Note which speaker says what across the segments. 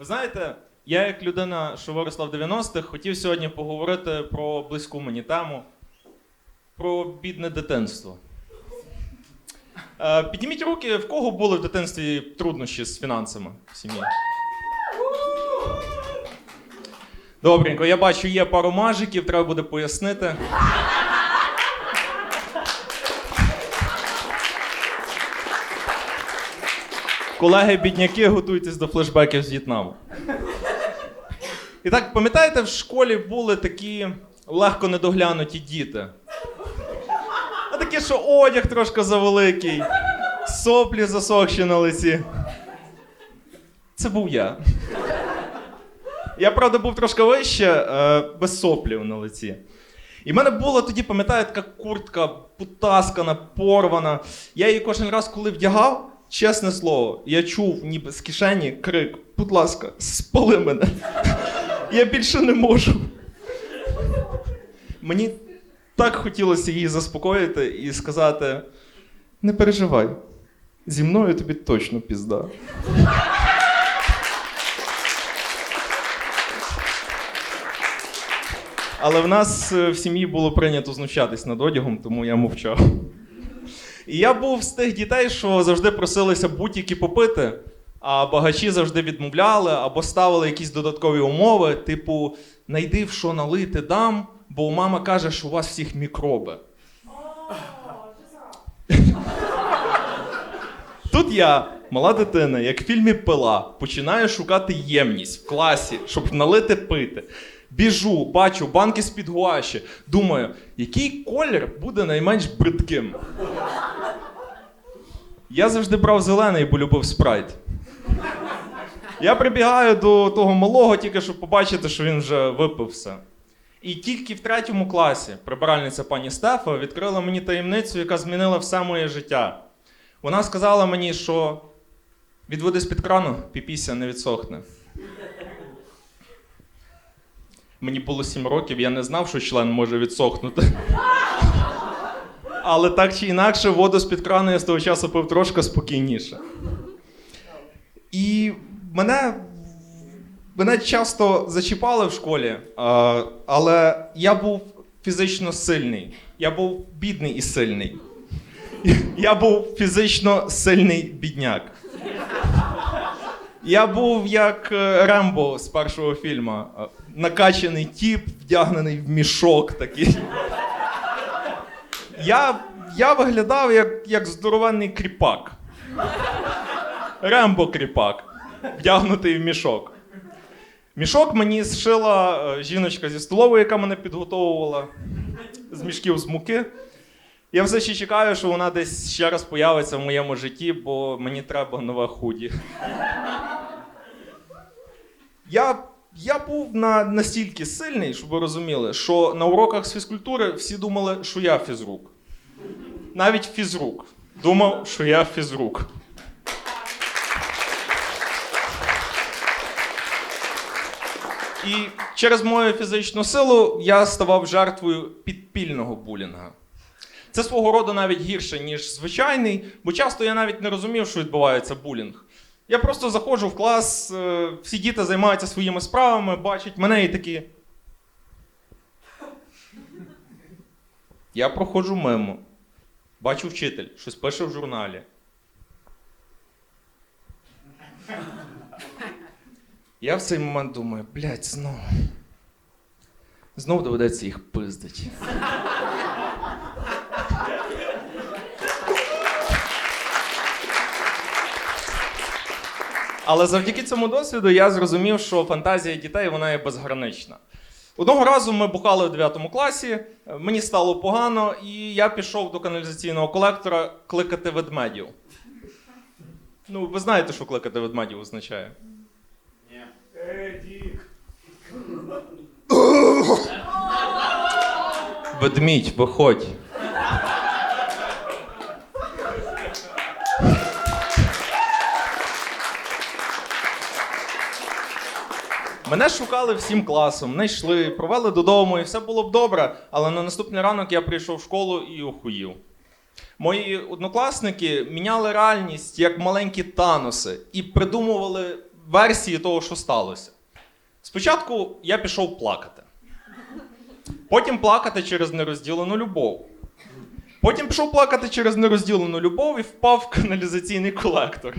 Speaker 1: Ви знаєте, я як людина, що виросла в 90-х, хотів сьогодні поговорити про близьку мені тему, про бідне дитинство. Е, Підніміть руки, в кого були в дитинстві труднощі з фінансами в сім'ї? Добренько, я бачу, є пару мажиків, треба буде пояснити. Колеги бідняки, готуйтесь до флешбеків з В'єтнаму. І так, пам'ятаєте, в школі були такі легко недоглянуті діти. А такі, що одяг трошки завеликий, соплі засохші на лиці. Це був я. Я, правда, був трошки вище, е, без соплів на лиці. І в мене була тоді, пам'ятаю, така куртка потаскана, порвана. Я її кожен раз, коли вдягав, чесне слово, я чув ніби з кишені крик: будь ласка, спали мене. Я більше не можу. Мені так хотілося її заспокоїти і сказати: не переживай, зі мною тобі точно пізда. Але в нас е, в сім'ї було прийнято знущатись над одягом, тому я мовчав. І я був з тих дітей, що завжди просилися будь-які попити, а багачі завжди відмовляли або ставили якісь додаткові умови, типу, найди в що налити дам, бо мама каже, що у вас всіх мікроби. Тут я, мала дитина, як в фільмі Пила, починаю шукати ємність в класі, щоб налити пити. Біжу, бачу банки з-під гуаші. Думаю, який колір буде найменш бридким. Я завжди брав зелений, бо любив спрайт. Я прибігаю до того малого, тільки щоб побачити, що він вже випив все. І тільки в третьому класі прибиральниця пані Стефа відкрила мені таємницю, яка змінила все моє життя. Вона сказала мені, що від води з-під крану піпіся не відсохне. Мені було сім років, я не знав, що член може відсохнути. Але так чи інакше, воду з-під крану я з того часу пив трошки спокійніше. І мене, мене часто зачіпали в школі, але я був фізично сильний. Я був бідний і сильний. Я був фізично сильний бідняк. Я був як е, Рембо з першого фільму. Е, Накачаний тіп, вдягнений в мішок такий. Я, я виглядав як, як здоровенний кріпак. Рембо кріпак, вдягнутий в мішок. Мішок мені зшила е, жіночка зі столової, яка мене підготовувала з мішків з муки. Я все ще чекаю, що вона десь ще раз появиться в моєму житті, бо мені треба нове худі. Я, я був на, настільки сильний, щоб ви розуміли, що на уроках з фізкультури всі думали, що я фізрук. Навіть фізрук думав, що я фізрук. І через мою фізичну силу я ставав жертвою підпільного булінга. Це свого роду навіть гірше, ніж звичайний, бо часто я навіть не розумів, що відбувається булінг. Я просто заходжу в клас, е, всі діти займаються своїми справами, бачать мене і такі. Я проходжу мимо. Бачу вчитель, щось пише в журналі. Я в цей момент думаю, блядь, знову. Знову доведеться їх пиздити. Але завдяки цьому досвіду я зрозумів, що фантазія дітей вона є безгранична. Одного разу ми бухали в 9 класі, мені стало погано, і я пішов до каналізаційного колектора кликати ведмедів. Ну, ви знаєте, що кликати ведмедів означає? Ведмідь, виходь. Мене шукали всім класом, не йшли, провели додому, і все було б добре. Але на наступний ранок я прийшов в школу і охуїв. Мої однокласники міняли реальність як маленькі таноси і придумували версії того, що сталося. Спочатку я пішов плакати. Потім плакати через нерозділену любов. Потім пішов плакати через нерозділену любов і впав в каналізаційний колектор.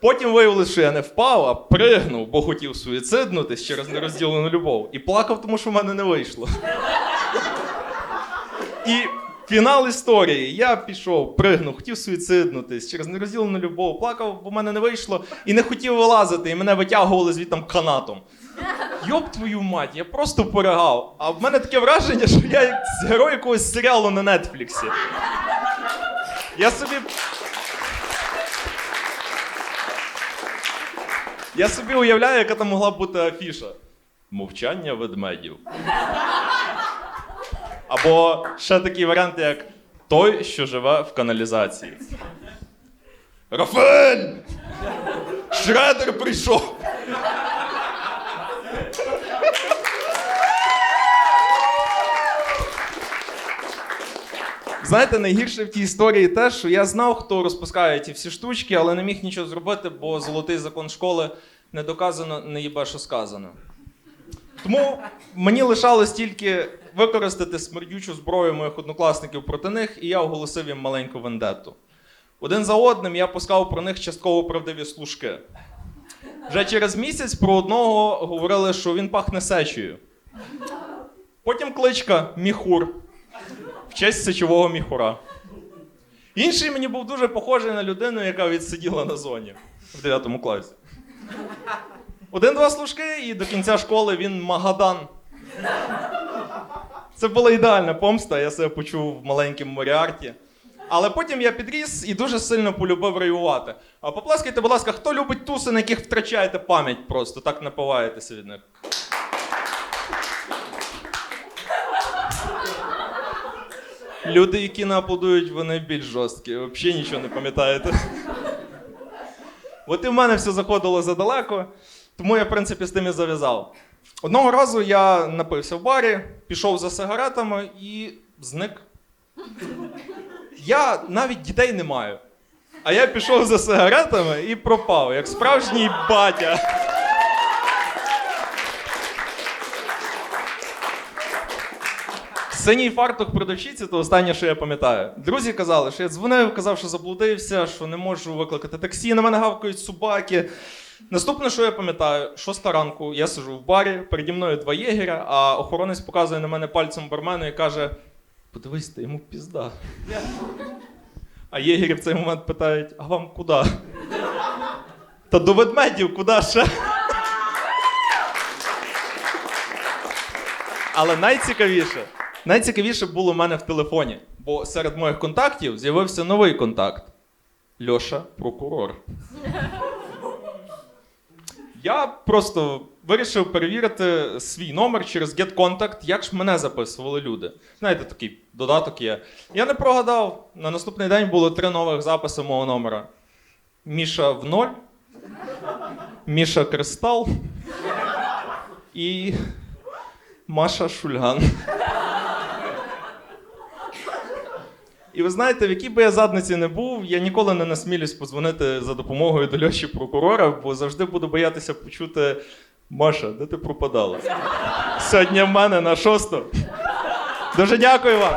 Speaker 1: Потім виявилось, що я не впав, а пригнув, бо хотів суїциднутись через нерозділену любов. І плакав, тому що в мене не вийшло. І фінал історії. Я пішов, пригнув, хотів суїциднутись через нерозділену любов, плакав, бо в мене не вийшло, і не хотів вилазити, і мене витягували звідтам канатом. Йоп твою мать, я просто поригав. А в мене таке враження, що я як герой якогось серіалу на Нетфліксі. Я собі. Я собі уявляю, яка там могла бути афіша. Мовчання ведмедів. Або ще такий варіант, як той, що живе в каналізації. Рафаель! Шредер прийшов! Знаєте, найгірше в тій історії те, що я знав, хто розпускає ті всі штучки, але не міг нічого зробити, бо золотий закон школи не доказано, не їбе, що сказано. Тому мені лишалось тільки використати смердючу зброю моїх однокласників проти них, і я оголосив їм маленьку вендетту. Один за одним я пускав про них частково правдиві служки. Вже через місяць про одного говорили, що він пахне сечею. Потім кличка Міхур в честь сечового міхура. Інший мені був дуже похожий на людину, яка відсиділа на зоні в 9 класі. Один-два служки, і до кінця школи він Магадан. Це була ідеальна помста, я себе почув маленьким Моріарті. Але потім я підріс і дуже сильно полюбив раювати. А поплескайте, будь ласка, хто любить туси, на яких втрачаєте пам'ять просто, так напиваєтеся від них. Люди, які не аплодують, вони більш жорсткі. Взагалі нічого не пам'ятаєте. От і в мене все заходило задалеко, тому я, в принципі, з тим і зав'язав. Одного разу я напився в барі, пішов за сигаретами і зник. Я навіть дітей не маю. А я пішов за сигаретами і пропав, як справжній батя. Синій фартух продавщиці то останнє, що я пам'ятаю. Друзі казали, що я дзвонив, казав, що заблудився, що не можу викликати таксі, на мене гавкають собаки. Наступне, що я пам'ятаю, шоста ранку я сижу в барі, переді мною два єгеря, а охоронець показує на мене пальцем бармену і каже: подивись, ти йому пізда. А єгері в цей момент питають: а вам куди? Та до ведмедів, куди ще? Але найцікавіше, найцікавіше було в мене в телефоні, бо серед моїх контактів з'явився новий контакт. Льоша прокурор. Я просто вирішив перевірити свій номер через GetContact, як ж мене записували люди. Знаєте, такий додаток є. Я не прогадав. На наступний день було три нових записи мого номера: Міша в ноль, Міша Кристал і Маша Шульган. І ви знаєте, в якій би я задниці не був, я ніколи не насмілюсь подзвонити за допомогою до Льоші прокурора, бо завжди буду боятися почути Маша, де ти пропадала? Сьогодні в мене на шосту. Дуже дякую вам.